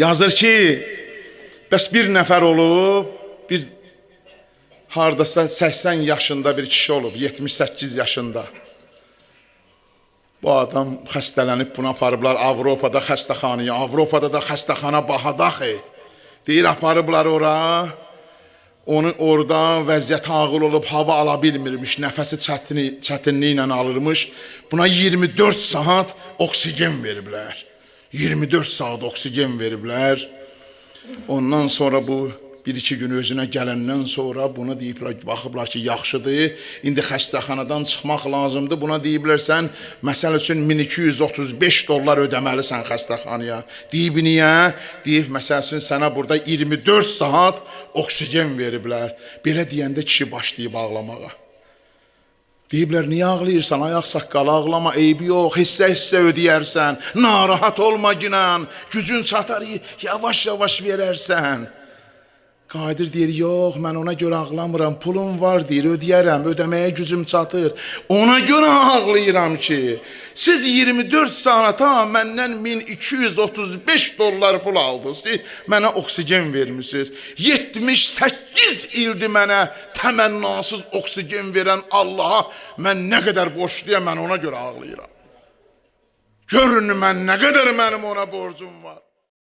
Yazır ki, bəs bir nəfər olub, bir hardasa 80 yaşında bir kişi olub, 78 yaşında. Bu adam xəstələnib buna aparıblar Avropada xəstəxanaya. Avropada da xəstəxana bahadır axı. Deyir aparıblar ora. Onu orada vəziyyət ağır olub, hava ala bilmirmiş, nəfəsi çətin çətinliklə alırmış. Buna 24 saat oksigen veriblər. 24 saat oksigen veriblər. Ondan sonra bu bir-iki gün özünə gələndən sonra buna deyiblər, baxıblar ki, yaxşıdır. İndi xəstəxanadan çıxmaq lazımdır. Buna deyiblər sən məsəl üçün 1235 dollar ödəməlisən xəstəxanaya. Deyib niyə? Deyib məsəl üçün sənə burada 24 saat oksigen veriblər. Belə deyəndə kişi başlayıb ağlamağa. Deyiblər, niyə ağlayırsan? Ayaq saqqalı ağlama, eybi yox, hissə-hissə ödəyərsən. Narahat olma ginən, gücün çatar, yavaş-yavaş verərsən. Qadir deyir, yox, mən ona görə ağlamıram, pulum var deyir, ödəyərəm, ödəməyə gücüm çatır. Ona görə ağlayıram ki, siz 24 saata məndən 1235 dollar pul aldınız ki, mənə oksigen vermisiniz. 78 ildir mənə təmənnasız oksigen verən Allaha mən nə qədər borçluyam, mən ona görə ağlayıram. Görün mən nə qədər mənim ona borcum var.